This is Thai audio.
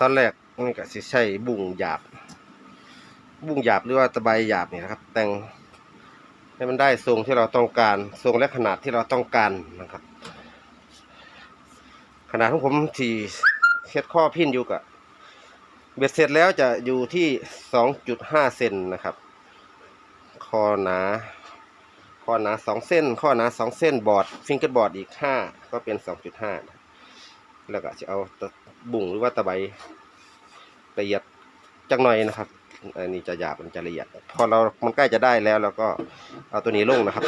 ตอนแรกนี่ก็สิใช้บุ่งหยาบ บุ่งหยาบหรือว่าตะไบหยาบนี่นะครับ แต่งให้มันได้ทรงที่เราต้องการทรงและขนาดที่เราต้องการนะครับ ขนาดของผมที่เช็ดข้อพิ้นอยู่กับเบ็ดเสร็จแล้วจะอยู่ที่สองจุดห้าเซนนะครับ คอหนาคอหนาสองเส้น ข้อหนาสองเส้นบอร์ด ฟิงเกิลบอร์ดอีกห้าก็เป็นสองจุดห้า แล้วก็จะเอาตะบุ่งหรือว่าตะไบละเอียดจังหน่อยนะครับ อันนี้จะหยาบมันจะละเอียด พอเรา มันใกล้จะได้แล้วเราก็เอาตัวนี้ลงนะครับ